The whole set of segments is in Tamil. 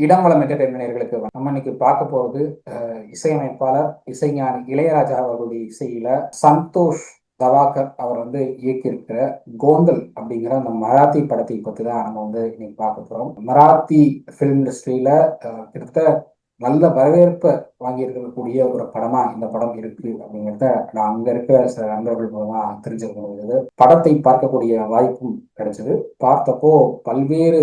இடம் வளம் என்டர்டைன்மெண்ட்களுக்கு நம்ம இன்னைக்கு பார்க்க போறது இசையமைப்பாளர் இசைஞானி இளையராஜா அவர்களுடைய இசையில சந்தோஷ் தவாகர் அவர் வந்து இயக்கியிருக்கிற கோந்தல் அப்படிங்கிற அந்த மராத்தி படத்தை பத்தி தான் நம்ம வந்து இன்னைக்கு பார்க்க போறோம். மராத்தி ஃபிலிம் இண்டஸ்ட்ரியில கிட்டத்தட்ட நல்ல வரவேற்பை வாங்கி இருக்கக்கூடிய ஒரு படமா இந்த படம் இருக்கு அப்படிங்கிறத நான் அங்க இருக்கிற சில நண்பர்கள் மூலமா தெரிஞ்சுக்க முடிஞ்சது. படத்தை பார்க்கக்கூடிய வாய்ப்பும் கிடைச்சது. பார்த்தப்போ பல்வேறு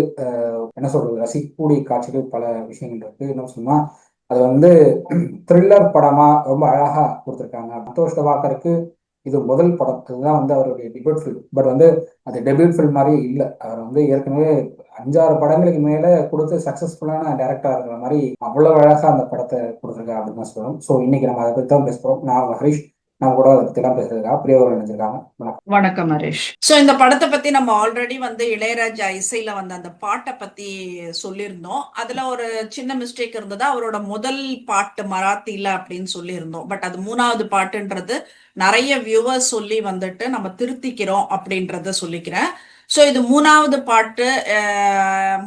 என்ன சொல்றது ரசிக்கக்கூடிய காட்சிகள் பல விஷயங்கள் இருக்கு. என்ன சொன்னா அது வந்து த்ரில்லர் படமா ரொம்ப அழகா கொடுத்துருக்காங்க. சந்தோஷ் தவாக்கருக்கு இது முதல் படம். இதுதான் வந்து அவருடைய டெபியூட் ஃபில்ம் பட் வந்து அது டெபியூட் ஃபில்ம் மாதிரியே இல்லை. அவர் வந்து ஏற்கனவே அஞ்சாறு படங்களுக்கு மேல கொடுத்து சக்சஸ்ஃபுல்லான டேரக்டா இருக்கிற மாதிரி அவ்வளவு அழகா அந்த படத்தை கொடுத்துருக்கா அப்படின்னு தான் சொல்லணும். ஸோ இன்னைக்கு நம்ம அதை பத்தி தான் பேசுறோம். நான் ஹரிஷ். நம்ம கூட அதை பத்தி எல்லாம் பேசுறதுக்கா? பிரியவர் நினைச்சிருக்காங்க. வணக்கம். ஹரிஷ். சோ இந்த படத்தை பத்தி நம்ம ஆல்ரெடி வந்து இளையராஜா இசையில வந்த அந்த பாட்டை பத்தி சொல்லியிருந்தோம். அதுல ஒரு சின்ன மிஸ்டேக் இருந்தது. அவரோட முதல் பாட்டு மராத்தில அப்படின்னு சொல்லியிருந்தோம். பட் அது மூணாவது பாட்டுன்றது நிறைய வியூவர்ஸ் சொல்லி வந்துட்டு நம்ம திருத்திக்கிறோம் அப்படின்றத சொல்லிக்கிறேன். ஸோ இது மூணாவது பாட்டு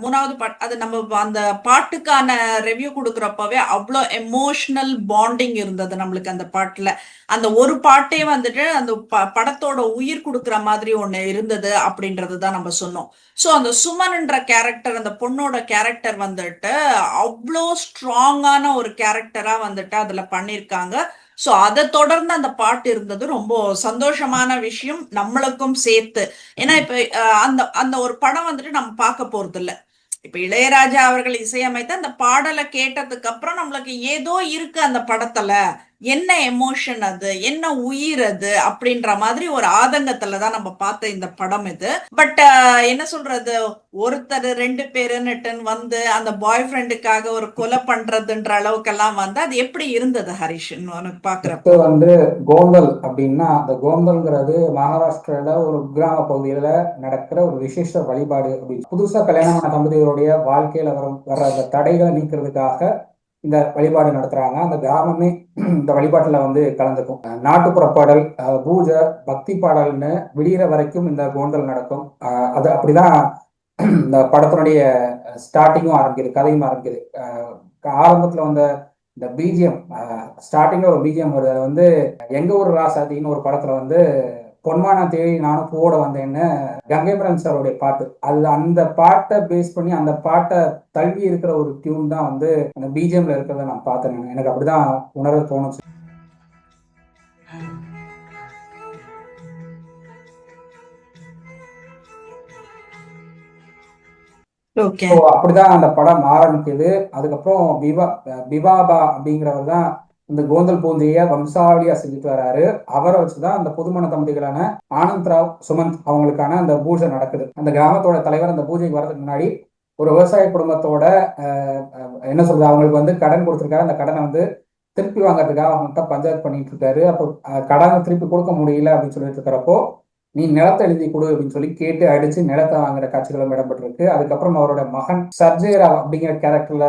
மூணாவது பாட்டு அது நம்ம அந்த பாட்டுக்கான ரிவ்யூ கொடுக்குறப்பவே அவ்வளோ எமோஷனல் பாண்டிங் இருந்தது நம்மளுக்கு அந்த பாட்டில். அந்த ஒரு பாட்டே வந்துட்டு அந்த படத்தோட உயிர் கொடுக்குற மாதிரி ஒன்று இருந்தது அப்படின்றது தான் நம்ம சொன்னோம். ஸோ அந்த சுமன்ன்ற கேரக்டர் அந்த பொண்ணோட கேரக்டர் வந்துட்டு அவ்வளோ ஸ்ட்ராங்கான ஒரு கேரக்டராக வந்துட்டு அதில் பண்ணியிருக்காங்க ஸோ அதை தொடர்ந்து அந்த பாட்டு இருந்தது. ரொம்ப சந்தோஷமான விஷயம். நம்மளுக்கும் சேர்த்து. ஏன்னா இப்ப அந்த அந்த ஒரு படம் வந்துட்டு நம்ம பார்க்க போறது இல்லை இப்ப இளையராஜா அவர்கள் இசையமைத்த அந்த பாடலை கேட்டதுக்கு அப்புறம் நம்மளுக்கு ஏதோ இருக்கு அந்த படத்துல. என்ன எமோஷன் அது? என்ன உயிர் அது? அப்படின்ற மாதிரி ஒரு ஆதங்கத்துல தான் நம்ம பார்த்த இந்த படம் இது. பட் என்ன சொல்றது? ஒருத்தர் ரெண்டு பேருன்னுட்டுன்னு வந்து அந்த பாய் ஃப்ரெண்டுக்காக ஒரு கொலை பண்றதுன்ற அளவுக்கெல்லாம் வந்து அது எப்படி இருந்தது ஹரிஷ்? உனக்கு பாக்குறப்ப வந்து கோந்தல் அப்படின்னா அந்த கோந்தல்ங்கிறது மகாராஷ்டிரால ஒரு கிராம பகுதியில நடக்கிற ஒரு விசேஷ வழிபாடு அப்படின்னு. புதுசா கல்யாணமான தம்பதியருடைய வாழ்க்கையில வர வர்ற அந்த தடைகளை நீக்கிறதுக்காக இந்த வழிபாடு நடத்துறாங்க. அந்த கிராமமே இந்த வழிபாட்டுல வந்து கலந்துக்கும். நாட்டுப்புற பாடல் பூஜை பக்தி பாடல்னு விடிகிற வரைக்கும் இந்த கோண்டல் நடக்கும். அது அப்படிதான் இந்த படத்தினுடைய ஸ்டார்டிங்கும் ஆரம்பிக்குது கதையும் ஆரம்பிக்குது. ஆரம்பத்துல வந்த இந்த பிஜிஎம் ஸ்டார்டிங்ல ஒரு பிஜிஎம் வருது. அது வந்து எங்க ஊர் ராசாதின்னு ஒரு படத்துல வந்து பொன்மான தேடி நானும் பூவோட வந்தேன்னு கங்கைபரன் சாருடைய பாட்டு. அது அந்த பாட்டை பேஸ் பண்ணி அந்த பாட்டை தள்ளி இருக்கிற ஒரு டியூன் தான் வந்து அந்த பிஜிஎம்ல இருக்கிறத நான் பார்த்தேன். எனக்கு அப்படிதான் உணர தோணுச்சு. அப்படிதான் அந்த படம் ஆரம்பிக்குது. அதுக்கப்புறம் பிவா பிவாபா அப்படிங்கிறவர் தான் இந்த கோந்தல் பூந்திய வம்சாவளியா செஞ்சுட்டு வராரு. அவரை வச்சுதான் அந்த புதுமண தம்பதிகளான ஆனந்த் ராவ் சுமந்த் அவங்களுக்கான அந்த பூஜை நடக்குது. அந்த கிராமத்தோட தலைவர் அந்த பூஜைக்கு வரதுக்கு முன்னாடி ஒரு விவசாய குடும்பத்தோட என்ன சொல்றது அவங்களுக்கு வந்து கடன் கொடுத்துருக்காரு. அந்த கடனை வந்து திருப்பி வாங்கறதுக்காக அவங்கள்ட்ட பஞ்சாயத்து பண்ணிட்டு இருக்காரு. அப்போ கடனை திருப்பி கொடுக்க முடியல அப்படின்னு சொல்லிட்டு இருக்கிறப்போ நீ நிலத்தை எழுதி கொடு அப்படின்னு சொல்லி கேட்டு அடிச்சு நிலத்தை வாங்குற காட்சிகளும் இடம்பெற்றிருக்கு. அதுக்கப்புறம் அவரோட மகன் சர்ஜேரா அப்படிங்கிற கேரக்டர்ல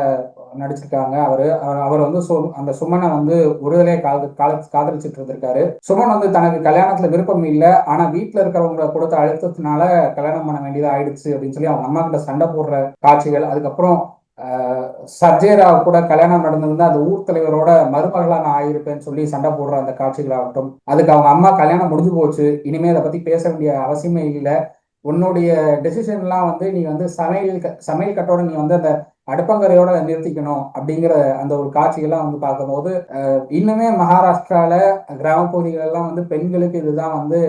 நடிச்சிருக்காங்க. அவரு அவர் வந்து அந்த சுமனை வந்து ஒருதலே கால காதலிச்சுட்டு இருந்திருக்காரு. சுமன் வந்து தனக்கு கல்யாணத்துல விருப்பம் இல்லை. ஆனா வீட்டுல இருக்கிறவங்க கொடுத்த அழுத்தத்தினால கல்யாணம் பண்ண வேண்டியதா ஆயிடுச்சு அப்படின்னு சொல்லி அவங்க அம்மா கிட்ட சண்டை போடுற காட்சிகள். அதுக்கப்புறம் சர்ஜேராவ் கூட கல்யாணம் நடந்திருந்தா அந்த ஊர் தலைவரோட மருமகளா நான் ஆயிருப்பேன்னு சொல்லி சண்டை போடுற அந்த காட்சிகளாகட்டும். அதுக்கு அவங்க அம்மா கல்யாணம் முடிஞ்சு போச்சு. இனிமே அதை பத்தி பேச வேண்டிய அவசியமே இல்லை. உன்னுடைய டெசிஷன்லாம் வந்து நீ வந்து சமையல் சமையல் கட்டோட நீ வந்து அந்த அடுப்பங்கரையோட நிறுத்திக்கணும் அப்படிங்கிற அந்த ஒரு காட்சிகள்லாம் வந்து பார்க்கும்போது இன்னுமே மகாராஷ்டிரால கிராம பகுதிகளெல்லாம் வந்து பெண்களுக்கு இதுதான் வந்து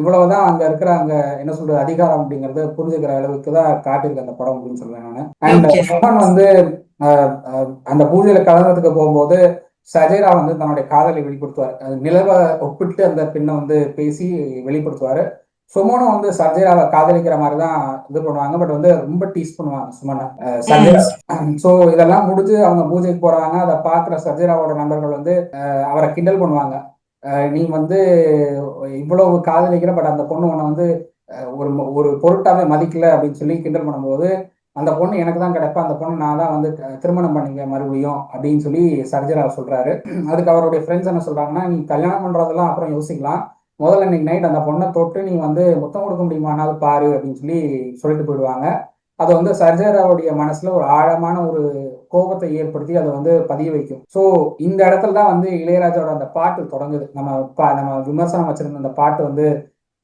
இவ்வளவுதான் அங்க இருக்கிற அங்க என்ன சொல்றது அதிகாரம் அப்படிங்கறது புரிஞ்சுக்கிற அளவுக்கு தான் காட்டிருக்கு அந்த படம் அப்படின்னு சொல்லுவேன் நானு. அண்ட் வந்து அந்த பூஜையில கலந்ததுக்கு போகும்போது சஜேரா வந்து தன்னுடைய காதலை வெளிப்படுத்துவார். நிலவை ஒப்பிட்டு அந்த பெண்ணை வந்து பேசி வெளிப்படுத்துவாரு. சுமனும் வந்து சர்ஜராவை காதலிக்கிற மாதிரி தான் இது பண்ணுவாங்க. பட் வந்து ரொம்ப டீஸ் பண்ணுவாங்க சுமனை. சர்ஜரா ஸோ இதெல்லாம் முடிஞ்சு அவங்க பூஜைக்கு போறாங்க. அதை பாக்குற சர்ஜராவோட நண்பர்கள் வந்து அவரை கிண்டல் பண்ணுவாங்க. நீ வந்து இவ்வளவு காதலிக்கிற பட் அந்த பொண்ணு உன்னை வந்து ஒரு ஒரு பொருட்டாவே மதிக்கல அப்படின்னு சொல்லி கிண்டல் பண்ணும்போது அந்த பொண்ணு எனக்கு தான் கிடைப்பா அந்த பொண்ணு நான் தான் வந்து திருமணம் பண்ணிக்க மறுபடியும் அப்படின்னு சொல்லி சர்ஜரா சொல்றாரு. அதுக்கு அவருடைய ஃப்ரெண்ட்ஸ் என்ன சொல்றாங்கன்னா நீ கல்யாணம் பண்றதெல்லாம் அப்புறம் யோசிக்கலாம். முதல்ல இன்னைக்கு நைட் அந்த பொண்ணை தொட்டு நீ வந்து முத்தம் கொடுக்க முடியுமானாலும் பாரு அப்படின்னு சொல்லி சொல்லிட்டு போயிடுவாங்க. அது வந்து சர்ஜராவுடைய மனசுல ஒரு ஆழமான ஒரு கோபத்தை ஏற்படுத்தி அதை வந்து பதிய வைக்கும். ஸோ இந்த இடத்துல தான் வந்து இளையராஜாவோட அந்த பாட்டு தொடங்குது. நம்ம பா நம்ம விமர்சனம் வச்சிருந்த அந்த பாட்டு வந்து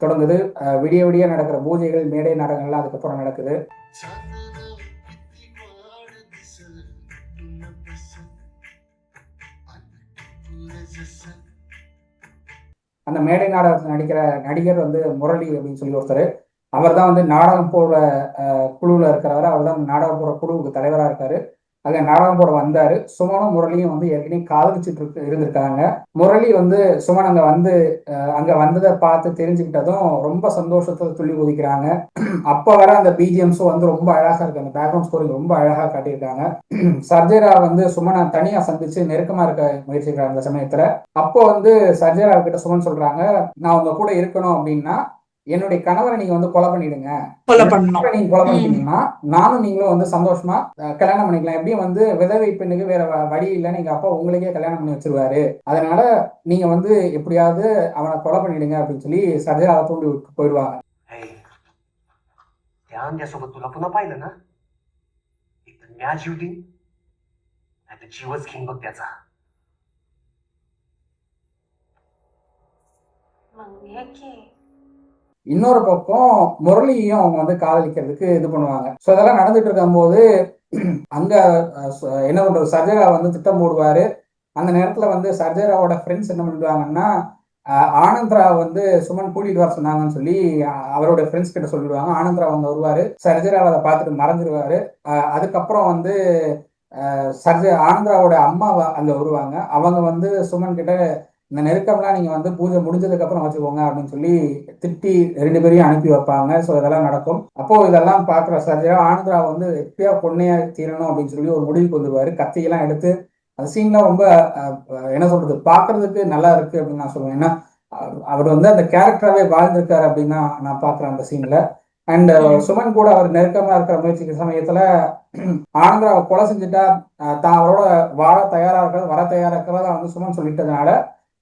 தொடங்குது. விடிய விடிய நடக்கிற பூஜைகள் மேடை நாடகங்கள்லாம் அதுக்கப்புறம் நடக்குது. அந்த மேடை நாடகத்தில் நடிக்கிற நடிகர் வந்து முரளி அப்படின்னு சொல்லி ஒருத்தர். அவர் தான் வந்து நாடகம் போடுற குழுவில் இருக்கிறவர். அவர் தான் நாடகம் போடுற குழுவுக்கு தலைவராக இருக்காரு. அங்கே நாடகம் போட வந்தார். சுமனும் முரளியும் வந்து ஏற்கனவே காதலிச்சுட்டு இருக்கு இருந்திருக்காங்க. முரளி வந்து சுமன் அங்கே வந்து அங்கே வந்ததை பார்த்து தெரிஞ்சுக்கிட்டதும் ரொம்ப சந்தோஷத்தை துள்ளி குதிக்கிறாங்க. அப்போ வர அந்த பிஜிஎம்ஸும் வந்து ரொம்ப அழகாக இருக்கு. அந்த பேக்ரவுண்ட் ஸ்கோரிங் ரொம்ப அழகாக காட்டியிருக்காங்க. சர்ஜரா வந்து சுமனை தனியாக சந்திச்சு நெருக்கமாக இருக்க முயற்சிக்கிறாங்க அந்த சமயத்தில். அப்போ வந்து சர்ஜரா கிட்ட சுமன் சொல்கிறாங்க நான் உங்க கூட இருக்கணும் அப்படின்னா என்னுடைய கணவரை நீங்க வந்து கொலை பண்ணிடுங்க கொலை பண்ணணும் கணவரை நீங்க கொலை பண்ணிட்டீங்கன்னா நானும் நீங்களும் வந்து சந்தோஷமா அஹ், கல்யாணம் பண்ணிக்கலாம் எப்படியும் வந்து விதவை பெண்ணுக்கு வேற வ- வழி இல்லைன்னு எங்க அப்பா உங்களுக்கே கல்யாணம் பண்ணி வச்சிருவாரு அதனால நீங்க வந்து எப்படியாவது அவனை கொலை பண்ணிடுங்க அப்படின்னு சொல்லி சர்ஜராவை தூண்டி விட்டு போயிடுவாங்க Hey, त्या अंड्यासोबत तुला पुन्हा पाहिलं ना एक तर म्या जीव देईन नाही तर जीवच घेईन बघ त्याचा मग हे की இன்னொரு பக்கம் முரளியையும் அவங்க வந்து காதலிக்கிறதுக்கு இது பண்ணுவாங்க. ஸோ இதெல்லாம் நடந்துட்டு இருக்கும்போது அங்க என்ன பண்றது? சர்ஜரா வந்து திட்டம் போடுவாரு. அந்த நேரத்துல வந்து சர்ஜராவோட ஃப்ரெண்ட்ஸ் என்ன பண்ணிடுவாங்கன்னா ஆனந்த்ரா வந்து சுமன் கூட்டிட்டு வர சொன்னாங்கன்னு சொல்லி அவரோட ஃப்ரெண்ட்ஸ் கிட்ட சொல்லிடுவாங்க. ஆனந்த்ரா வந்து வருவாரு. சர்ஜராவை அதை பார்த்துட்டு மறந்துடுவாரு. அதுக்கப்புறம் வந்து சர்ஜ ஆனந்த்ராவோட அம்மா அங்க வருவாங்க. அவங்க வந்து சுமன் கிட்ட இந்த நெருக்கம்லாம் நீங்க வந்து பூஜை முடிஞ்சதுக்கு அப்புறம் வச்சுக்கோங்க அப்படின்னு சொல்லி திட்டி ரெண்டு பேரையும் அனுப்பி வைப்பாங்க. ஸோ இதெல்லாம் நடக்கும். அப்போ இதெல்லாம் பார்க்குற சர்ஜரா ஆனந்த்ரா வந்து எப்படியா பொண்ணையா தீரணும் அப்படின்னு சொல்லி ஒரு முடிவுக்கு வந்துருவாரு. கத்தியெல்லாம் எடுத்து அந்த சீன்லாம் ரொம்ப என்ன சொல்றது? பார்க்கிறதுக்கு நல்லா இருக்கு அப்படின்னு நான் சொல்லுவேன். ஏன்னா அவர் வந்து அந்த கேரக்டராகவே வாழ்ந்திருக்காரு அப்படின்னு நான் பார்க்குறேன் அந்த சீன்ல அண்ட் சுமன் கூட அவர் நெருக்கமா இருக்கிற முயற்சிக்கிற சமயத்துல ஆனந்த்ராவை கொலை செஞ்சுட்டா தான் அவரோட வாழ தயாரா இருக்கிறது வர தயாரா இருக்கிறதா வந்து சுமன் சொல்லிட்டதுனால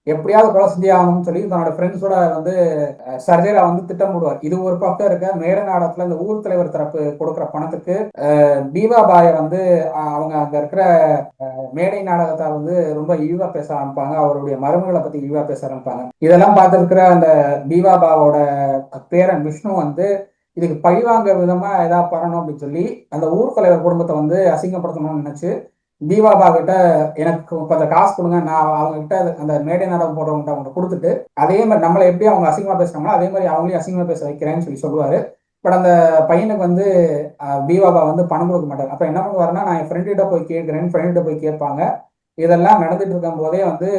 எப்படியாவது கொலை செஞ்சே ஆகணும்னு சொல்லி தன்னோட ஃப்ரெண்ட்ஸோட வந்து சர்ஜரா வந்து திட்டம் போடுவார். இது ஒரு பக்கம் இருக்க மேட நாடத்துல இந்த ஊர் தலைவர் தரப்பு கொடுக்குற பணத்துக்கு பீவாபாய வந்து அவங்க அங்க இருக்கிற மேடை நாடகத்தை வந்து ரொம்ப இழிவா பேச ஆரம்பிப்பாங்க. அவருடைய மருமகளை பத்தி இழிவா பேச ஆரம்பிப்பாங்க. இதெல்லாம் பார்த்துருக்கிற அந்த பீவாபாவோட பேரன் விஷ்ணு வந்து இதுக்கு பழிவாங்க விதமா ஏதாவது பண்ணணும் அப்படின்னு சொல்லி அந்த ஊர் தலைவர் குடும்பத்தை வந்து அசிங்கப்படுத்தணும்னு நினைச்சு தீபாபா கிட்ட எனக்கு கொஞ்சம் காசு கொடுங்க நான் அவங்க கிட்ட அந்த மேடை நாடகம் போடுறவங்க அவங்க கொடுத்துட்டு அதே மாதிரி நம்மளை எப்படி அவங்க அசிங்கமா பேசுறாங்களோ அதே மாதிரி அவங்களையும் அசிங்கமா பேச வைக்கிறேன்னு சொல்லி சொல்லுவாரு. பட் அந்த பையனுக்கு வந்து பீவாபா வந்து பணம் கொடுக்க மாட்டார். அப்ப என்ன பண்ணுவாருன்னா நான் என் friend கிட்ட போய் கேட்கிறேன் friend கிட்ட போய் கேட்பாங்க. இதெல்லாம் நடந்துட்டு இருக்கும் போதே வந்து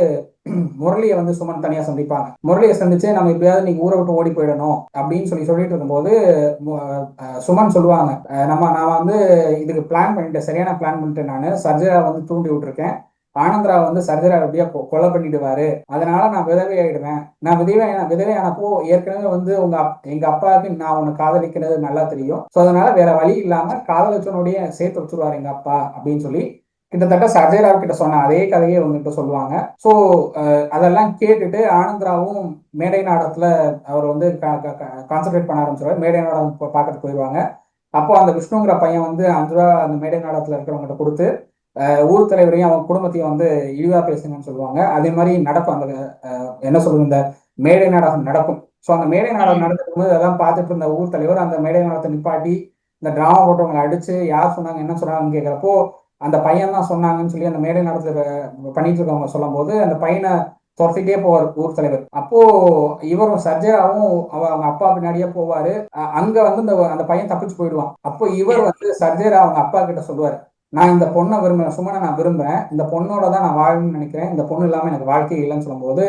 முரளியை வந்து சுமன் தனியா சந்திப்பாங்க. முரளியை சந்திச்சு நம்ம எப்படியாவது நீங்க ஊரை விட்டு ஓடி போயிடணும் அப்படின்னு சொல்லி சொல்லிட்டு இருக்கும்போது சுமன் சொல்லுவாங்க. நம்ம நான் வந்து இதுக்கு பிளான் பண்ணிட்டேன் சரியான பிளான் பண்ணிட்டேன் நான். சர்ஜரா வந்து தூண்டி விட்டுருக்கேன். ஆனந்தரா வந்து சர்ஜரா எப்படியா கொ- கொலை பண்ணிடுவாரு. அதனால நான் விதவை ஆயிடுவேன் நான் விதவை விதவை ஆனப்போ ஏற்கனவே வந்து உங்க அப்- எங்க அப்பாவுக்கு நான் உன்னை காதலிக்கிறது நல்லா தெரியும். ஸோ அதனால வேற வழி இல்லாம காதலச்சனுடைய சேர்த்து வச்சிருவாரு எங்க அப்பா அப்படின்னு சொல்லி கிட்டத்தட்ட சர்ஜரா கிட்ட சொன்ன அதே கதையை உங்ககிட்ட சொல்லுவாங்க. ஸோ அதெல்லாம் கேட்டுட்டு ஆனந்தராவும் மேடை நாடகத்துல அவர் வந்து கான்சென்ட்ரேட் பண்ண ஆரம்பிச்சிருவாரு. மேடை நாடகம் பா- பார்க்கறதுக்கு போயிடுவாங்க அப்போ அந்த விஷ்ணுங்கிற பையன் வந்து அஞ்சு ரூபா அந்த மேடை நாடகத்துல இருக்கிறவங்ககிட்ட கொடுத்து ஊர் தலைவரையும் அவங்க குடும்பத்தையும் வந்து இழிவா பேசுங்கன்னு சொல்லுவாங்க. அதே மாதிரி நடக்கும் அந்த என்ன சொல்றது இந்த மேடை நாடகம் நடக்கும். ஸோ அந்த மேடை நாடகம் நடந்துட்டு இருக்கும்போது அதெல்லாம் பார்த்துட்டு இருந்த ஊர் தலைவர் அந்த மேடை நாடகத்தை நிப்பாட்டி இந்த டிராமா போட்டவங்களை அடிச்சு யார் சொன்னாங்க என்ன சொன்னாங்கன்னு கேட்குறப்போ அந்த பையன் தான் சொன்னாங்கன்னு சொல்லி அந்த மேடை நடத்துல பண்ணிட்டு இருக்கவங்க சொல்லும்போது அந்த பையனை துரத்திட்டே போவார் ஊர் தலைவர். அப்போ இவரும் சர்ஜராவும் அவங்க அப்பா பின்னாடியே போவாரு. அங்க வந்து இந்த அந்த பையன் தப்பிச்சு போயிடுவான். அப்போ இவர் வந்து சர்ஜரா அவங்க அப்பா கிட்ட சொல்லுவாரு நான் இந்த பொண்ணை விரும்புறேன் சுமனை நான் விரும்புறேன். இந்த பொண்ணோட தான் நான் வாழணும்னு நினைக்கிறேன். இந்த பொண்ணு இல்லாம எனக்கு வாழ்க்கை இல்லைன்னு சொல்லும்போது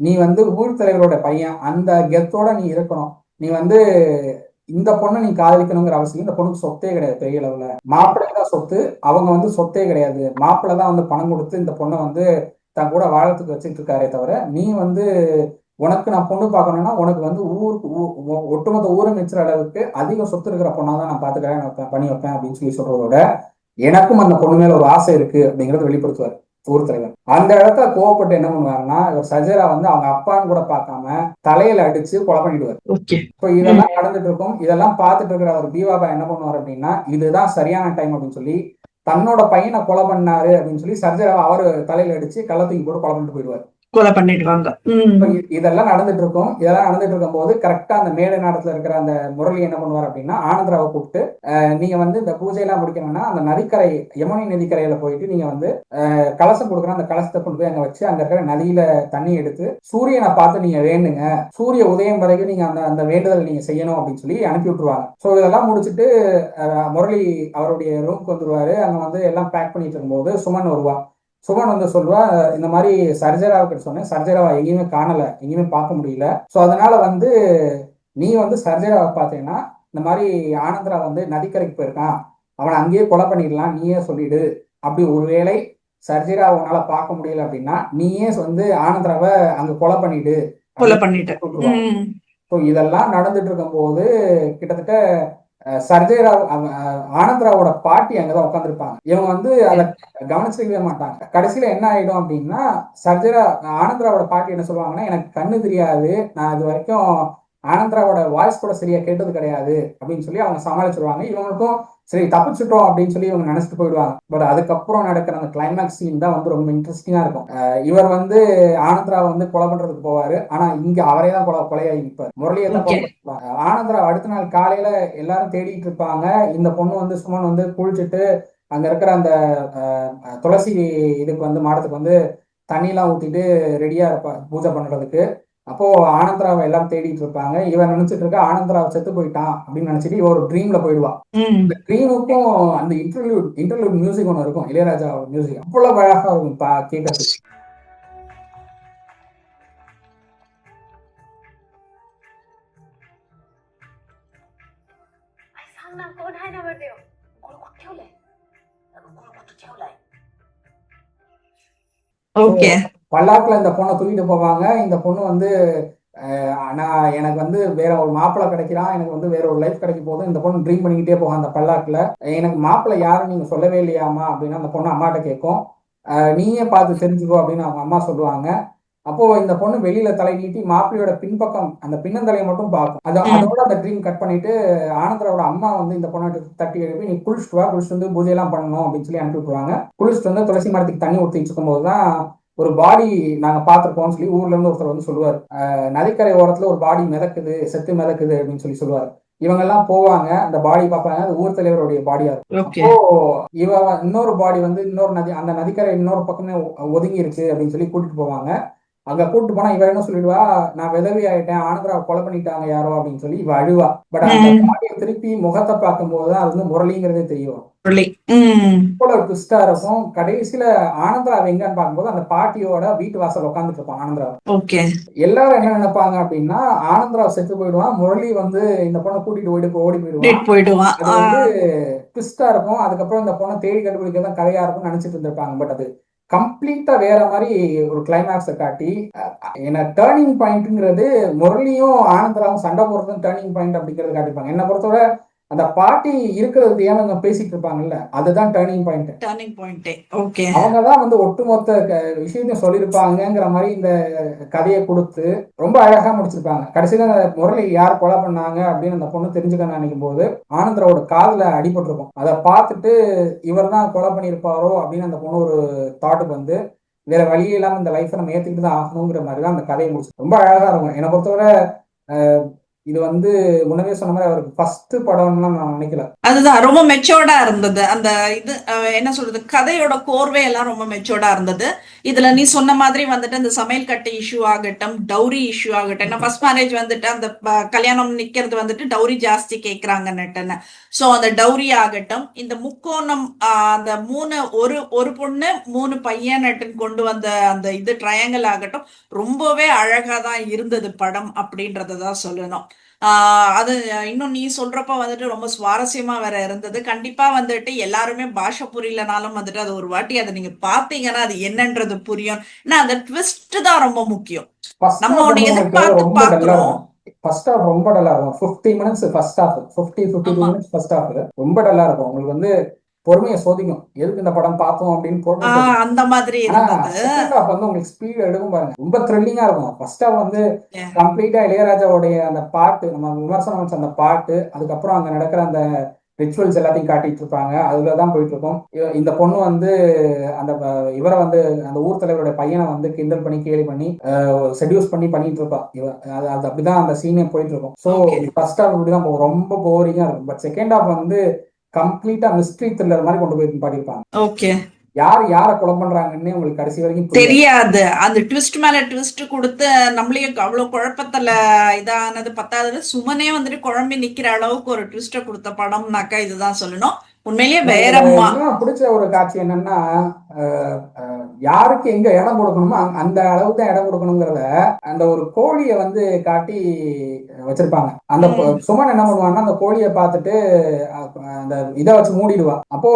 நீ வந்து ஊர் தலைவரோட பையன். அந்த கெத்தோட நீ இருக்கணும். நீ வந்து இந்த பொண்ணை நீ காதலிக்கணுங்கிற அவசியம் இந்த பொண்ணுக்கு சொத்தே கிடையாது பெரிய அளவுல. மாப்பிள்ளை தான் சொத்து அவங்க வந்து சொத்தே கிடையாது. மாப்பிள்ளை தான் வந்து பணம் கொடுத்து இந்த பொண்ணை வந்து தன் கூட வாழத்துக்கு வச்சுட்டு இருக்காரே தவிர நீ வந்து உனக்கு நான் பொண்ணு பார்க்கணும்னா உனக்கு வந்து ஊருக்கு ஊ- ஒ- ஒட்டுமொத்த ஊரை மிச்சிற அளவுக்கு அதிக சொத்து இருக்கிற பொண்ணா தான் நான் பாத்துக்கிறேன் நான் பண்ணி வைப்பேன் அப்படின்னு சொல்லி சொல்றதோட எனக்கும் அந்த பொண்ணு மேல ஒரு ஆசை இருக்கு அப்படிங்கறத வெளிப்படுத்துவார். ஊர் தலைவர். அந்த இடத்துல கோவப்பட்டு என்ன பண்ணுவாருன்னா இவர் சஜரா வந்து அவங்க அப்பான்னு கூட பார்க்காம தலையில அடிச்சு கொலை பண்ணிடுவார். இப்போ இதெல்லாம் நடந்துட்டு இருக்கும் இதெல்லாம் பார்த்துட்டு இருக்கிற அவர் பீவாபா என்ன பண்ணுவார் அப்படின்னா இதுதான் சரியான டைம் அப்படின்னு சொல்லி தன்னோட பையனை கொலை பண்ணாரு அப்படின்னு சொல்லி சர்ஜராவை அவர் தலையில அடிச்சு கள்ளத்தூக்கி போட்டு கொலை பண்ணிட்டு போயிடுவார். கொலை பண்ணிடுவாங்க. இதெல்லாம் நடந்துட்டு இருக்கும் இதெல்லாம் நடந்துட்டு இருக்கும் போது கரெக்டா அந்த மேடை நாடத்துல இருக்கிற அந்த முரளி என்ன பண்ணுவார் அப்படின்னா ஆனந்தராவை கூப்பிட்டு நீங்க வந்து இந்த பூஜையெல்லாம் முடிக்கணும்னா அந்த நதிக்கரை யமுனை நதிக்கரையில போயிட்டு நீங்க வந்து கலசம் கொடுக்குற அந்த கலசத்தை கொண்டு போய் அங்க வச்சு அங்க இருக்கிற நதியில தண்ணி எடுத்து சூரியனை பார்த்து நீங்க வேண்டுங்க. சூரிய உதயம் வரைக்கும் நீங்க அந்த அந்த வேண்டுதல் நீங்க செய்யணும் அப்படின்னு சொல்லி அனுப்பி விட்டுருவாங்க. ஸோ இதெல்லாம் முடிச்சுட்டு அஹ், முரளி அவருடைய ரூம்க்கு வந்துருவாரு. அங்க வந்து எல்லாம் பேக் பண்ணிட்டு இருக்கும்போது சுமன் வருவா சுமன் வந்து சொல்லுவா இந்த மாதிரி சர்ஜராவுக்கு சொன்னேன். சர்ஜராவை எங்கேயுமே காணல எங்கேயுமே பார்க்க முடியல. ஸோ அதனால வந்து நீ வந்து சர்ஜராவை பார்த்தீங்கன்னா இந்த மாதிரி ஆனந்தரா வந்து நதிக்கரைக்கு போயிருக்கான். அவனை அங்கேயே கொலை பண்ணிடலாம் நீயே சொல்லிடு. அப்படி ஒருவேளை சர்ஜரா உன்னால பார்க்க முடியல அப்படின்னா நீயே வந்து ஆனந்தராவை அங்க கொலை பண்ணிடு. கொலை பண்ணிட்டு. ஸோ இதெல்லாம் நடந்துட்டு இருக்கும்போது கிட்டத்தட்ட அஹ், அஹ், ஆனந்தராவோட பாட்டி அங்கதான் உட்காந்துருப்பாங்க இவங்க வந்து அதை கவனிச்சிருக்கவே மாட்டாங்க. கடைசியில என்ன ஆயிடும் அப்படின்னா சர்ஜரா ஆனந்தராவோட பாட்டி என்ன சொல்லுவாங்கன்னா எனக்கு கண்ணு தெரியாது. நான் இது வரைக்கும் ஆனந்தராவோட வாய்ஸ் கூட சரியா கேட்டது கிடையாது அப்படின்னு சொல்லி அவங்க சமாளிச்சிருவாங்க. இவங்களுக்கும் சரி தப்பிச்சுட்டோம் அப்படின்னு சொல்லி இவங்க நினைச்சிட்டு போயிடுவாங்க. பட் அதுக்கப்புறம் நடக்கிற அந்த கிளைமேக்ஸ் சீன் தான் வந்து ரொம்ப இன்ட்ரெஸ்டிங்கா இருக்கும். இவர் வந்து ஆனந்தரா வந்து கொலை பண்றதுக்கு போவாரு. ஆனா இங்க அவரே தான் கொலை கொலையாகி நிற்பார் முரளியை தான். ஆனந்தரா அடுத்த நாள் காலையில எல்லாரும் தேடிட்டு இருப்பாங்க. இந்த பொண்ணு வந்து சுமன் வந்து குளிச்சுட்டு அங்க இருக்கிற அந்த துளசி இதுக்கு வந்து மாடத்துக்கு வந்து தண்ணியெல்லாம் ஊத்திட்டு ரெடியா இருப்பா பூஜை பண்றதுக்கு. அப்போ ஆனந்தராவை எல்லாம் தேடிட்டு இருப்பாங்க. இவன் நினைச்சிட்டு இருக்க ஆனந்தராவை செத்து போயிட்டான் அப்படின்னு நினைச்சிட்டு இவ ஒரு ட்ரீம்ல போயிடுவா. இந்த ட்ரீமுக்கும் அந்த இன்டர்வியூ இன்டர்வியூ மியூசிக் ஒன்று இருக்கும் இளையராஜா மியூசிக் அவ்வளவு அழகா இருக்கும் பா கேட்கறதுக்கு आई பல்லாக்கில் இந்த பொண்ணை தூக்கிட்டு போவாங்க. இந்த பொண்ணு வந்து நான் எனக்கு வந்து வேற ஒரு மாப்பிள்ளை கிடைக்கிறான். எனக்கு வந்து வேற ஒரு லைஃப் கிடைக்க போதும் இந்த பொண்ணு ட்ரீம் பண்ணிக்கிட்டே போகும் அந்த பல்லாக்கில். எனக்கு மாப்பிள்ளை யாரும் நீங்கள் சொல்லவே இல்லையாமா அப்படின்னு அந்த பொண்ணு அம்மாட்ட கேட்கும். நீயே பார்த்து தெரிஞ்சுக்கோ அப்படின்னு அவங்க அம்மா சொல்லுவாங்க. அப்போ இந்த பொண்ணு வெளியில தலை நீட்டி மாப்பிள்ளையோட பின்பக்கம் அந்த பின்னந்தலையை மட்டும் பார்க்கும். அது அதோட அந்த ட்ரீம் கட் பண்ணிட்டு ஆனந்தரோட அம்மா வந்து இந்த பொண்ணை தட்டி எழுப்பி நீ குளிச்சுட்டு வா குளிச்சுட்டு வந்து பூஜையெல்லாம் பண்ணணும் அப்படின்னு சொல்லி அனுப்பி விட்டுருவாங்க. குளிச்சுட்டு வந்து துளசி மரத்துக்கு தண்ணி ஊற்றிட்டு இருக்கும்போது தான் ஒரு பாடி நாங்க பார்த்திருக்கோம்னு சொல்லி ஊர்ல இருந்து ஒருத்தர் வந்து சொல்லுவார். நதிக்கரை ஓரத்துல ஒரு பாடி மிதக்குது செத்து மிதக்குது அப்படின்னு சொல்லி சொல்லுவார். இவங்க எல்லாம் போவாங்க அந்த பாடி பார்ப்பாங்க அது ஊர் தலைவருடைய பாடியா இருக்கும். அப்போ இவ இன்னொரு பாடி வந்து இன்னொரு நதி அந்த நதிக்கரை இன்னொரு பக்கமே ஒதுங்கி இருக்கு அப்படின்னு சொல்லி கூட்டிட்டு போவாங்க. அங்க கூட்டிட்டு போனா இவ என்ன சொல்லிடுவா? நான் விதவி ஆயிட்டேன் ஆனந்தராவை கொலை பண்ணிட்டாங்க யாரோ அப்படின்னு சொல்லி இவ அழுவா. பட் அந்த. பாடியை திருப்பி முகத்தை பார்க்கும்போது தான் அது வந்து முரளிங்கிறதே தெரியும். இவ்வளவு ட்விஸ்டா இருக்கும். கடைசியில ஆனந்தரா எங்கன்னு பார்க்கும்போது அந்த பாட்டியோட வீட்டு வாசல் உட்காந்துட்டு இருப்பான் ஆனந்தரா ஓகே. எல்லாரும் என்ன நினைப்பாங்க அப்படின்னா ஆனந்தரா செத்து போயிடுவான் முரளி வந்து இந்த பொண்ணை கூட்டிட்டு ஓடி ஓடி போயிடுவான் போயிடுவான் அது வந்து ட்விஸ்டா இருக்கும். அதுக்கப்புறம் இந்த பொண்ணை தேடி கண்டுபிடிக்க தான் கதையா இருக்கும்னு நினைச்சிட்டு இருந்திருப்பாங்க. பட் அது கம்ப்ளீட்டா வேற மாதிரி ஒரு கிளைமேக்ஸை காட்டி ஏன்னா என்ன டேர்னிங் பாயிண்ட்ங்கிறது முரளியும் ஆனந்தராவும் சண்டை போடுறதும் டேர்னிங் பாயிண்ட் அப்படிங்கறது காட்டிப்பாங்க என்னை பொறுத்தவரை அந்த பாட்டி இருக்கிறது இவங்க பேசிட்டு இருப்பாங்கல்ல அதுதான் டேர்னிங் பாயிண்ட் டர்னிங் பாயிண்டே ஓகே அவங்க தான் வந்து ஒட்டுமொத்த விஷயத்தையும் சொல்லியிருப்பாங்கங்கிற மாதிரி இந்த கதையை கொடுத்து ரொம்ப அழகா முடிச்சிருப்பாங்க. கடைசியில அந்த முரளி யார் கொலை பண்ணாங்க அப்படின்னு அந்த பொண்ணு தெரிஞ்சுக்க நினைக்கும் போது ஆனந்தரோட காதுல அடிபட்டிருக்கும். அதை பார்த்துட்டு இவர் தான் கொலை பண்ணியிருப்பாரோ அப்படின்னு அந்த பொண்ணு ஒரு தாட்டுக்கு வந்து வேற வழி இல்லாம இந்த லைஃப்பை நம்ம ஏத்துக்கிட்டு தான் ஆகணுங்கிற மாதிரி தான் அந்த கதையை முடிச்சு. ரொம்ப அழகா இருக்கும். என்னை பொறுத்தவரை இது வந்து முன்னவே சொன்ன மாதிரி அவருக்கு ஃபர்ஸ்ட் படம்லாம் நான் நினைக்கல. அதுதான் ரொம்ப மெச்சோர்டா இருந்தது. அந்த இது என்ன சொல்றது கதையோட கோர்வை எல்லாம் ரொம்ப மெச்சோர்டா இருந்தது. இதுல நீ சொன்ன மாதிரி வந்துட்டு இந்த சமையல் கட்டு இஷ்யூ ஆகட்டும் டௌரி இஷ்யூ ஆகட்டும். ஏன்னா ஃபர்ஸ்ட் மேரேஜ் வந்துட்டு அந்த கல்யாணம் நிக்கிறது வந்துட்டு டௌரி ஜாஸ்தி கேக்குறாங்கன்னுட்டுன்னு சோ அந்த டௌரி ஆகட்டும் இந்த முக்கோணம் அந்த மூணு ஒரு ஒரு பொண்ணு மூணு பையன் நட்டுன்னு கொண்டு வந்த அந்த இது ட்ரையாங்கல் ஆகட்டும் ரொம்பவே அழகா தான் இருந்தது படம் அப்படின்றத தான் சொல்லணும். அது இன்னும் நீ சொல்றப்ப வந்துட்டு ரொம்ப சுவாரஸ்யமா வேற இருந்தது. கண்டிப்பா வந்துட்டு எல்லாருமே பாஷை புரியலனாலும் வந்துட்டு அது ஒரு வாட்டி அதை நீங்க பாத்தீங்கன்னா அது என்னன்றது புரியும். ஏன்னா அந்த ட்விஸ்ட் தான் ரொம்ப முக்கியம். ஃபர்ஸ்ட் நம்ம ஹாஃப் ஒண்ணு வந்து எதிர்பார்த்து. இருக்கும். ஃபர்ஸ்ட் ஹாஃப் ரொம்ப டல்லா இருக்கும். Fifty minutes first half fifty fifty two. Minutes first half ரொம்ப டல்லா இருக்கும். உங்களுக்கு வந்து பொறுமையை சோதிக்கும் எதுக்கு இந்த படம் பார்த்தோம் அப்படின்னு பொறுமை. அந்த மாதிரி வந்து உங்களுக்கு ஸ்பீட் எடுக்கும் பாருங்க. ரொம்ப த்ரில்லிங்கா இருக்கும். ஃபர்ஸ்ட் ஹாஃப் வந்து. கம்ப்ளீட்டா இளையராஜாவுடைய அந்த பாட்டு நம்ம விமர்சனம் அந்த பாட்டு அதுக்கப்புறம் அங்க நடக்கிற அந்த ரிச்சுவல்ஸ் எல்லாத்தையும் காட்டிட்டு இருப்பாங்க. அதுல தான் போயிட்டு இருக்கும். இந்த பொண்ணு வந்து அந்த இவரை வந்து அந்த ஊர் தலைவருடைய பையனை வந்து கிண்டல் பண்ணி கேலி பண்ணி செடியூஸ் பண்ணி பண்ணிட்டு இருப்பா. இவ அது அப்படிதான் அந்த சீனே போயிட்டு இருக்கும். ஸோ. ஃபர்ஸ்ட் ஹாஃப் இப்படிதான் ரொம்ப போரிங்கா இருக்கும். பட் செகண்ட் ஹாஃப் வந்து கம்ப்ளீட்டா மிஸ்ட்ரி த்ரில்லர் மாதிரி கொண்டு போய் பாடியிருப்பாங்க. ஓகே. யார் யாரை கொலை பண்றாங்கன்னு உங்களுக்கு கடைசி வரைக்கும். தெரியாது. அந்த ட்விஸ்ட் மேல ட்விஸ்ட் கொடுத்து நம்மளையும் அவ்வளவு குழப்பத்துல இதானது பத்தாதது. சுமனே வந்துட்டு குழம்பி நிக்கிற அளவுக்கு ஒரு ட்விஸ்ட கொடுத்த படம்னாக்கா இதுதான் சொல்லணும். உண்மையிலேயே வேற எனக்கு மா- இன்னும் பிடிச்ச ஒரு காட்சி என்னன்னா யாருக்கு எங்க இடம் கொடுக்கணுமோ அந்த அளவுக்கு தான் இடம் கொடுக்கணுங்கிறத அந்த ஒரு கோழியை வந்து காட்டி வச்சிருப்பாங்க. அந்த. சுமன் என்ன பண்ணுவான்னா அந்த கோழியை பார்த்துட்டு அந்த இதை வச்சு மூடிடுவா. அப்போ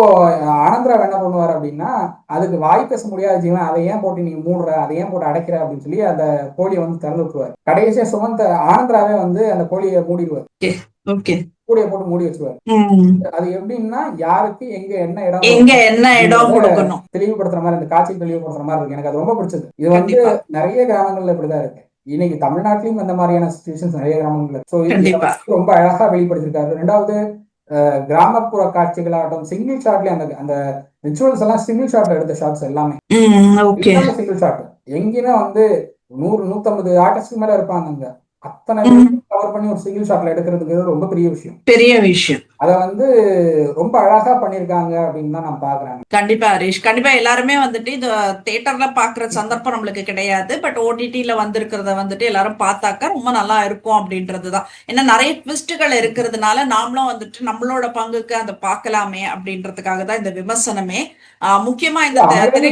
ஆனந்தராவ் என்ன பண்ணுவார் அப்படின்னா அதுக்கு வாய் பேச முடியாத ஜீவன் அதை ஏன் போட்டு நீ மூடுற அதை ஏன் போட்டு அடைக்கிற அப்படின்னு சொல்லி அந்த கோழியை வந்து திறந்து விட்டுருவார். கடைசியா சுமந்த ஆனந்தராவே வந்து அந்த கோழியை மூடிடுவார். ஓகே. கோழியை போட்டு மூடி வச்சிருவார். அது எப்படின்னா யாருக்கு எங்க என்ன இடம் எங்க என்ன இடம் கொடுக்கணும். தெளிவுபடுத்துற மாதிரி இந்த காட்சி தெளிவுபடுத்துற மாதிரி இருக்கு. எனக்கு அது ரொம்ப பிடிச்சது. இது வந்து. நிறைய கிராமங்கள்ல இப்படிதான் இருக்கு. இன்னைக்கு தமிழ்நாட்டிலும் இந்த மாதிரியான சுச்சுவேஷன்ஸ் நிறைய கிராமங்கள்ல சோ. ரொம்ப அழகா வெளிப்படுத்திருக்காரு ரெண்டாவது கிராமப்புற காட்சிகளாகட்டும் சிங்கிள் ஷாட்லயே அந்த அந்த ரிச்சுவல்ஸ் எல்லாம் சிங்கிள் ஷாட்ல எடுத்த ஷாட்ஸ் எல்லாமே. சிங்கிள் ஷாட் எங்கேயுமே வந்து நூறு நூத்தம்பது ஆர்டிஸ்ட் மேல இருப்பாங்க அங்க அத்தனை. கவர் பண்ணி ஒரு சிங்கிள் ஷாட்ல எடுக்கிறதுக்கு ரொம்ப பெரிய விஷயம். பெரிய விஷயம். அத வந்து ரொம்ப அழகா பண்ணிருக்காங்க அப்படின்னு தான் நான் பாக்குறேன். கண்டிப்பா ஹரிஷ். கண்டிப்பா எல்லாருமே வந்துட்டு இது தியேட்டர்ல பாக்குற சந்தர்ப்பம் நம்மளுக்கு கிடையாது. பட் ஓடிடில வந்திருக்கிறத வந்துட்டு எல்லாரும் பார்த்தாக்கா ரொம்ப நல்லா இருக்கும் அப்படின்றதுதான். ஏன்னா நிறைய ட்விஸ்டுகள் இருக்கிறதுனால நாமளும் வந்துட்டு நம்மளோட பங்குக்கு அதை பார்க்கலாமே அப்படின்றதுக்காக தான் இந்த விமர்சனமே. முக்கியமா இந்த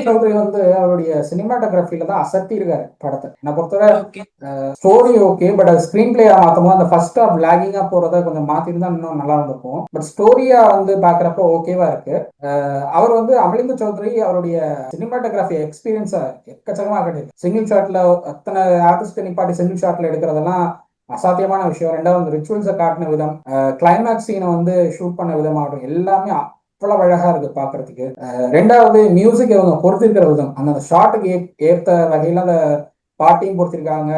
சௌத்ரி வந்து அவருடைய சினிமாட்டோகிராஃபில தான் அசத்தி இருக்காரு படத்தை. என்னை பொறுத்தவரை. ஸ்டோரி ஓகே பட் அது ஸ்க்ரீன் பிளே மாத்தும்போது அந்த ஃபர்ஸ்ட் ஆஃப் லாகிங்கா போறத கொஞ்சம் மாத்திருந்தா இன்னும் நல்லா இருந்திருக்கும். பட் ஸ்டோரியா வந்து பாக்குறப்ப ஓகேவா இருக்கு. அவர் வந்து அமலிந்த சௌத்ரி அவருடைய சினிமாட்டோகிராஃபி எக்ஸ்பீரியன்ஸ எக்கச்சக்கமா கிடையாது சிங்கிள் ஷாட்ல அத்தனை ஆர்டிஸ்ட் நிப்பாட்டி சிங்கிள் ஷாட்ல எடுக்கிறதெல்லாம் அசாத்தியமான விஷயம். ரெண்டாவது ரிச்சுவல்ஸை காட்டின விதம். கிளைமேக்ஸ் சீனை வந்து ஷூட் பண்ண விதமாகட்டும் எல்லாமே அவ்வளவு அழகா இருக்கு பாக்குறதுக்கு. ரெண்டாவது மியூசிக் இவங்க பொறுத்திருக்கிற விதம். அந்த ஷார்ட்டுக்கு ஏற்ற வகையில அந்த பாட்டையும் பொறுத்திருக்காங்க.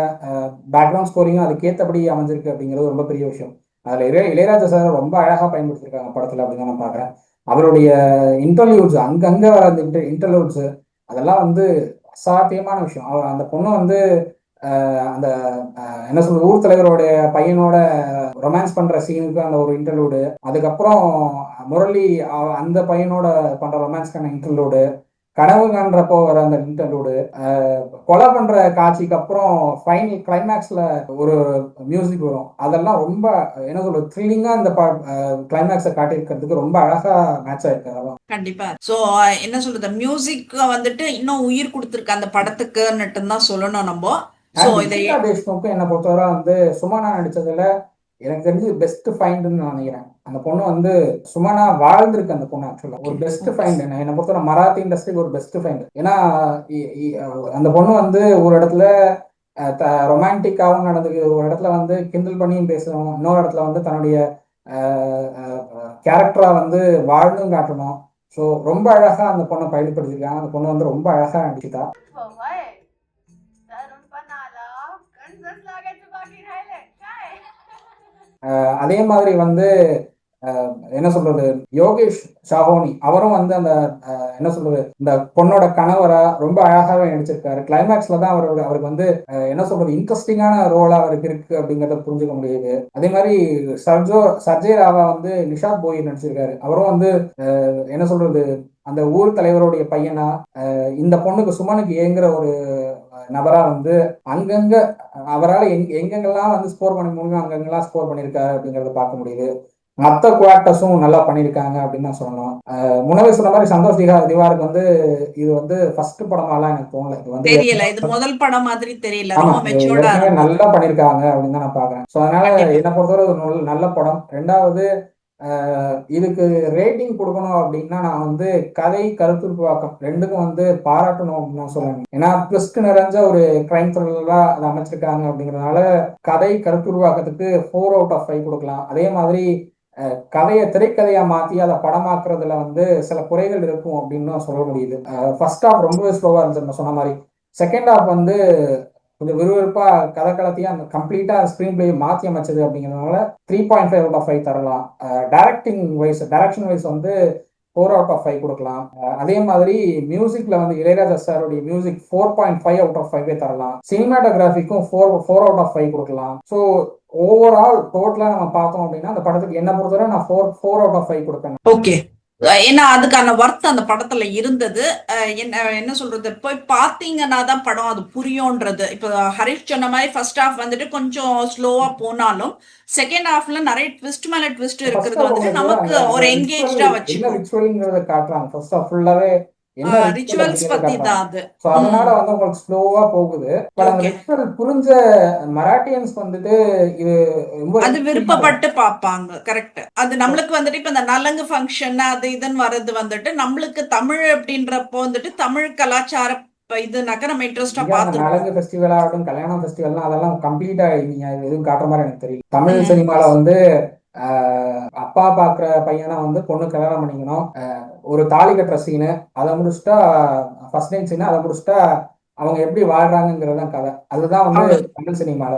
பேக்ரவுண்ட் ஸ்கோரிங்கும் அதுக்கேற்றபடி அமைஞ்சிருக்கு அப்படிங்கிறது ரொம்ப பெரிய விஷயம். அதில் இளைய இளையராஜா சார் ரொம்ப அழகாக பயன்படுத்திருக்காங்க படத்துல அப்படின்னு நான் பார்க்குறேன் அவருடைய இன்டர்வியூஸ் அங்கங்கே வர அந்த இன்டர்வியூஸ் அதெல்லாம் வந்து அசாத்தியமான விஷயம். அவர் அந்த பொண்ணு வந்து அந்த என்ன சொல்றது ஊர் தலைவருடைய பையனோட ரொமான்ஸ் பண்ற சீனுக்கு அந்த ஒரு இன்டர்லூடு அதுக்கப்புறம் முரளி அந்த பையனோட பண்ற ரொமான்ஸ்க்கான இன்டர்லூடு கனவு காண்றப்போ வர அந்த இன்டர்லூடு கொலை பண்ற காட்சிக்கு அப்புறம் ஃபைனல் கிளைமேக்ஸ்ல ஒரு மியூசிக் வரும். அதெல்லாம் ரொம்ப என்ன சொல்றது த்ரில்லிங்கா அந்த கிளைமேக்ஸை காட்டியிருக்கிறதுக்கு ரொம்ப அழகா மேட்ச் ஆயிருக்கு அதெல்லாம். கண்டிப்பா. சோ என்ன சொல்றது மியூசிக் வந்துட்டு இன்னும் உயிர் கொடுத்திருக்கு அந்த படத்துக்குன்னுட்டு தான் சொல்லணும் நம்ம. என்னை பொறுத்தவரை வந்து சுமனா நடிச்சதுல எனக்கு தெரிஞ்சு பெஸ்ட் ஃபைண்டுன்னு நான் நினைக்கிறேன். அந்த பொண்ணு வந்து சுமனா வாழ்ந்திருக்கு அந்த பொண்ணு ஆக்சுவலா ஒரு பெஸ்ட் ஃபைண்ட் என்ன என்னை பொறுத்தவரை மராத்தி இண்டஸ்ட்ரிக்கு ஒரு பெஸ்ட் ஃபைண்ட் ஏன்னா அந்த பொண்ணு வந்து ஒரு இடத்துல ரொமான்டிக்காகவும் நடந்துக்கு ஒரு இடத்துல வந்து கிண்டல் பண்ணியும் பேசணும். இன்னொரு இடத்துல வந்து தன்னுடைய கேரக்டரா வந்து வாழ்ந்தும் காட்டணும். ஸோ ரொம்ப அழகா அந்த பொண்ணை பயன்படுத்திருக்காங்க. அந்த பொண்ணு வந்து ரொம்ப அழகா நடிச்சுட்டா. அதே மாதிரி வந்து என்ன சொல்றது யோகேஷ் சாஹோனி அவரும் வந்து அந்த என்ன சொல்றது இந்த பொண்ணோட கணவரா ரொம்ப அழகாகவே நடிச்சிருக்காரு கிளைமேக்ஸ்ல தான் அவரோட அவருக்கு வந்து என்ன சொல்றது இன்ட்ரெஸ்டிங்கான ரோலா அவருக்கு இருக்கு அப்படிங்கறத புரிஞ்சுக்க முடியுது. அதே மாதிரி சர்ஜோ சர்ஜே ராவா வந்து நிஷாத் போய் நடிச்சிருக்காரு. அவரும் வந்து என்ன சொல்றது அந்த ஊர் தலைவருடைய பையனா இந்த பொண்ணுக்கு சுமனுக்கு ஏங்குற ஒரு நபரா வந்து அங்கங்க அவரால் எங் எங்கெங்கெல்லாம் வந்து ஸ்கோர் பண்ண முடியுமோ அங்கங்கெல்லாம் ஸ்கோர் பண்ணியிருக்காரு அப்படிங்கறத பார்க்க முடியுது. மற்ற குவாக்டர்ஸும் நல்லா பண்ணியிருக்காங்க அப்படின்னு தான் சொல்லணும். முன்னவே சொன்ன மாதிரி சந்தோஷ் திகா திவாருக்கு வந்து இது வந்து ஃபர்ஸ்ட் படமாலாம் எனக்கு தோணல. இது வந்து தெரியல. இது முதல் படம் மாதிரி தெரியல. நல்லா பண்ணியிருக்காங்க அப்படின்னு தான் நான் பாக்குறேன் ஸோ அதனால. என்னை பொறுத்தவரை நல்ல படம். ரெண்டாவது இதுக்கு ரேட்டிங் கொடுக்கணும் அப்படின்னா நான் வந்து கதை கருத்துருவாக்கம் ரெண்டுக்கும் வந்து பாராட்டணும் அப்படின்னு நான் சொல்லுவேன். ஏன்னா ட்விஸ்ட் நிறைஞ்ச ஒரு கிரைம் த்ரில்லரா அதை அமைச்சிருக்காங்க அப்படிங்கறதுனால கதை கருத்துருவாக்கத்துக்கு ஃபோர் அவுட் ஆஃப் ஃபைவ் கொடுக்கலாம். அதே மாதிரி கதையை திரைக்கதையா மாத்தி அதை படமாக்குறதுல வந்து சில குறைகள் இருக்கும் அப்படின்னு சொல்ல முடியுது. ஃபர்ஸ்ட் ஹாஃப் ரொம்பவே ஸ்லோவா இருந்துச்சு நம்ம சொன்ன மாதிரி. செகண்ட் ஹாஃப் வந்து கொஞ்சம் விறுவிறுப்பா கதைக்களத்தையும் அந்த கம்ப்ளீட்டா ஸ்க்ரீன் பிளே மாத்தி அமைச்சது அப்படிங்கிறதுனால three point five out of five தரலாம். டைரக்டிங் வைஸ் டைரக்ஷன் வைஸ் வந்து ஃபோர் அவுட் ஆஃப் ஃபைவ் கொடுக்கலாம். அதே மாதிரி மியூசிக்ல வந்து இளையராஜா சாருடைய music four point five out of ஃபைவே தரலாம். சினிமாட்டோகிராஃபிக்கும் four four out of five கொடுக்கலாம். ஸோ ஓவரால் டோட்டலா நம்ம பார்த்தோம் அப்படின்னா அந்த படத்துக்கு என்ன பொறுத்தவரை நான் four four out of five கொடுப்பேன். ஓகே ஏன்னா அதுக்கான ஒர்த் அந்த படத்துல இருந்தது. என்ன என்ன சொல்றது? போய் பார்த்தீங்கன்னா தான் படம் அது புரியும்ன்றது. இப்போ ஹரிஷ் சொன்ன மாதிரி ஃபர்ஸ்ட் ஹாஃப் வந்துட்டு கொஞ்சம் ஸ்லோவா போனாலும் செகண்ட் ஹாஃப்ல நிறைய ட்விஸ்ட் மேல ட்விஸ்ட் இருக்கிறது வந்துட்டு நமக்கு ஒரு வச்சுக்கும். ரிச்சுவல்ங்கிறத காட்டுறாங்க. ஃபர்ஸ்ட் ஆஃப் ஃபுல்லாவே ரிச்சுவல்ஸ் பத்தி தான் அது. அதனால வந்து உங்களுக்கு ஸ்லோவா போகுது. பட் அந்த Okay. ரிச்சுவல் புரிஞ்ச மராட்டியன்ஸ் வந்துட்டு இது ரொம்ப அது விருப்பப்பட்டு பார்ப்பாங்க. கரெக்ட் அது நம்மளுக்கு வந்துட்டு இப்ப இந்த நலங்கு ஃபங்க்ஷன் அது இதுன்னு வர்றது வந்துட்டு நம்மளுக்கு தமிழ் அப்படின்றப்போ வந்துட்டு தமிழ் கலாச்சார ப- இதுனாக்க நம்ம இன்ட்ரெஸ்டா பார்த்துருக்கோம் நலங்கு ஃபெஸ்டிவல் ஆகட்டும் கல்யாணம் ஃபெஸ்டிவல்லாம் அதெல்லாம் கம்ப்ளீட்டா நீங்க எதுவும் காட்டுற மாதிரி எனக்கு தெரியல. தமிழ். சினிமால வந்து அப்பா பாக்குற பையனை வந்து பொண்ணு கல்யாணம் பண்ணிக்கணும். ஒரு தாலி கட்டுற சீனு அதை முடிச்சுட்டா ஃபர்ஸ்ட் நைட் சீனு அதை முடிச்சுட்டா அவங்க எப்படி வாழ்றாங்கிறது தான் கதை. அதுதான் வந்து. தமிழ் சினிமால.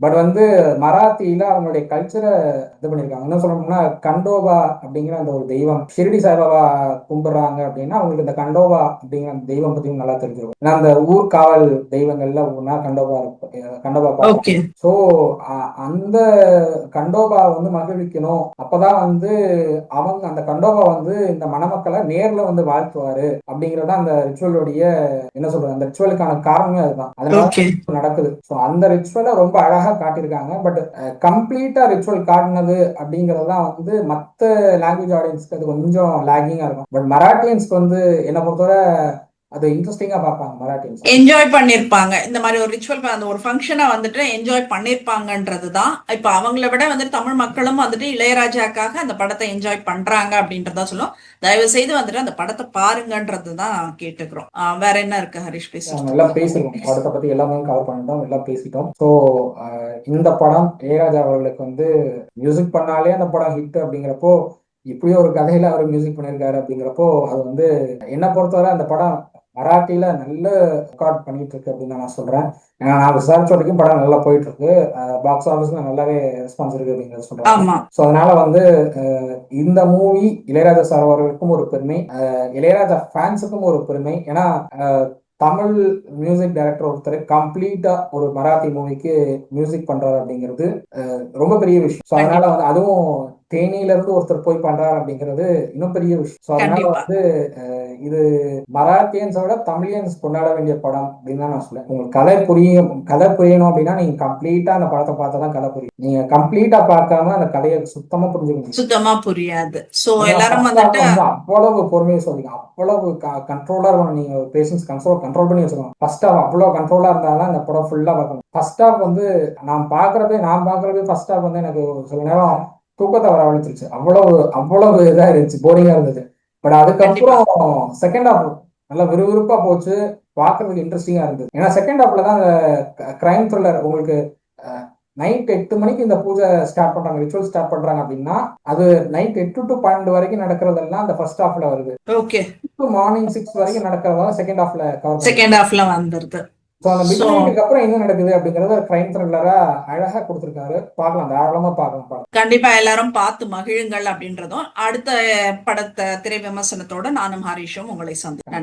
பட் வந்து மராத்தியில அவங்களுடைய கல்ச்சரை இது பண்ணியிருக்காங்க என்ன சொல்லணும்னா கண்டோபா அப்படிங்கிற அந்த ஒரு தெய்வம். ஷிரடி சாய்பாபா கும்பிடுறாங்க அப்படின்னா அவங்களுக்கு இந்த கண்டோபா அப்படிங்கிற அந்த தெய்வம் பத்தியும் நல்லா தெரிஞ்சிருக்கும். ஏன்னா அந்த ஊர் காவல் தெய்வங்கள்ல ஒன்னா கண்டோபா இருக்கு. அஹ் கண்டோபா ஸோ அந்த கண்டோபா வந்து மகிழ்விக்கணும். அப்பதான் வந்து அவங்க அந்த கண்டோபா வந்து இந்த மணமக்களை நேர்ல வந்து வாழ்த்துவாரு அப்படிங்கறது அந்த ரிச்சுவலுடைய என்ன சொல்றது அந்த ரிச்சுவலுக்கான காரணமே அதுதான். அதனால நடக்குது. ஸோ அந்த ரிச்சுவலை ரொம்ப அழகா காட்டியிருக்காங்க. பட் கம்ப்ளீட்டா ரிச்சுவல் காட்டினது அப்படிங்கிறது தான் வந்து மற்ற லாங்குவேஜ் ஆடியன்ஸ்க்கு அது கொஞ்சம் லேகிங்காக இருக்கும். பட் மராட்டியன்ஸ்க்கு வந்து என்னை பொறுத்தவரை அது இன்ட்ரெஸ்டிங்கா பார்ப்பாங்க மராட்டியன்ஸ் என்ஜாய் பண்ணிருப்பாங்க. இந்த மாதிரி ஒரு ரிச்சுவல் அந்த ஒரு ஃபங்க்ஷனை வந்துட்டு என்ஜாய் பண்ணிருப்பாங்கன்றது தான் இப்ப அவங்கள விட வந்துட்டு தமிழ் மக்களும் வந்துட்டு இளையராஜாக்காக அந்த படத்தை என்ஜாய் பண்றாங்க அப்படின்றதா சொல்லும். தயவு செய்து வந்துட்டு அந்த படத்தை பாருங்கன்றது தான் கேட்டுக்கிறோம். வேற என்ன இருக்கு ஹரிஷ் நம்ம எல்லாம் பேசி பேசிருக்கோம். படத்தை பத்தி எல்லாமே கவர் பண்ணிட்டோம் எல்லாம் பேசிட்டோம். ஸோ இந்த படம் இளையராஜா அவர்களுக்கு வந்து மியூசிக் பண்ணாலே அந்த படம் ஹிட் அப்படிங்கிறப்போ இப்படி ஒரு கதையில அவர் மியூசிக் பண்ணியிருக்காரு அப்படிங்கிறப்போ அது வந்து என்னை பொறுத்தவரை அந்த படம் மராட்டியில நல்ல ரெக்கார்ட் பண்ணிட்டு இருக்கு அப்படின்னு நான் சொல்றேன். நான் விசாரிச்ச வரைக்கும் படம் நல்லா போயிட்டு இருக்கு. பாக்ஸ் ஆஃபீஸ்ல நல்லாவே ரெஸ்பான்ஸ் இருக்கு அப்படிங்கிறத சொல்றேன். ஸோ அதனால வந்து இந்த மூவி இளையராஜா சார் அவர்களுக்கும் ஒரு பெருமை. இளையராஜா ஃபேன்ஸுக்கும் ஒரு பெருமை. ஏன்னா தமிழ் மியூசிக் டைரக்டர் ஒருத்தர் கம்ப்ளீட்டா ஒரு மராத்தி மூவிக்கு மியூசிக் பண்றாரு அப்படிங்கிறது ரொம்ப பெரிய விஷயம். ஸோ அதனால வந்து அதுவும் தேனியில இருந்து ஒருத்தர் போய் பண்றாரு அப்படிங்கிறது இன்னும் பெரிய விஷயம். ஸோ அதனால. வந்து இது மராத்தியன்ஸை விட தமிழியன்ஸ் கொண்டாட வேண்டிய படம் அப்படின்னு தான் நான் சொல்லுவேன் உங்களுக்கு கதை புரியும் கதை புரியணும் அப்படின்னா நீங்க கம்ப்ளீட்டா அந்த படத்தை பார்த்தா தான் கதை புரியும். நீங்க கம்ப்ளீட்டா பார்க்காம அந்த கதையை சுத்தமா புரிஞ்சுக்க சுத்தமா புரியாது. சோ ஏன்னா எல்லாரும் வந்துட்டு வந்து அவ்வளவு பொறுமையை சொல்றீங்க. அவ்வளவு கண்ட்ரோலா இருக்கணும் நீங்க பேஷன்ஸ் கண்ட்ரோல் கண்ட்ரோல் பண்ணி வச்சுக்கணும் ஃபர்ஸ்ட் ஹாஃப் அவ்வளவு கண்ட்ரோலா இருந்தாலும் அந்த படம் ஃபுல்லா பார்க்கணும். ஃபர்ஸ்ட் ஹாஃப் வந்து நான் பாக்குறப்பே நான் பாக்குறப்பே ஃபர்ஸ்ட் ஹாஃப் வந்து எனக்கு சில நேரம் தூக்கத்தை வரவழைச்சிருச்சு அவ்வளவு அவ்வளவு இதா இருந்துச்சு போரிங்கா இருந்தது. பட் அதுக்கப்புறம் செகண்ட் ஹாஃப் நல்லா விறுவிறுப்பா போச்சு. பார்க்கறதுக்கு இன்ட்ரெஸ்டிங்கா இருந்தது. ஏன்னா செகண்ட் ஹாஃப்ல தான் அந்த கிரைம் த்ரில்லர் உங்களுக்கு நைட் எட்டு மணிக்கு இந்த பூஜை ஸ்டார்ட் பண்றாங்க ரிச்சுவல் ஸ்டார்ட் பண்றாங்க அப்படின்னா அது நைட் எட்டு டு பன்னெண்டு வரைக்கும் நடக்கிறதெல்லாம் அந்த ஃபர்ஸ்ட் ஹாஃப்ல வருது. ஓகே மார்னிங் சிக்ஸ் வரைக்கும் நடக்கிறதா செகண்ட் ஹாஃப்ல செகண்ட் ஹாஃப்ல வந்துருது. ஸோ அந்த மிட் So- நைட்டுக்கு அப்புறம் என்ன நடக்குது அப்படிங்கறத கிரைம் த்ரில்லரா அழகா கொடுத்துருக்காரு. பார்க்கலாம் தாராளமா பார்க்கலாம் படம். கண்டிப்பா எல்லாரும் பார்த்து மகிழுங்கள் அப்படின்றதும் அடுத்த படத்தை திரை விமர்சனத்தோட நானும் ஹரிஷும் உங்களை சந்தி நன்றி.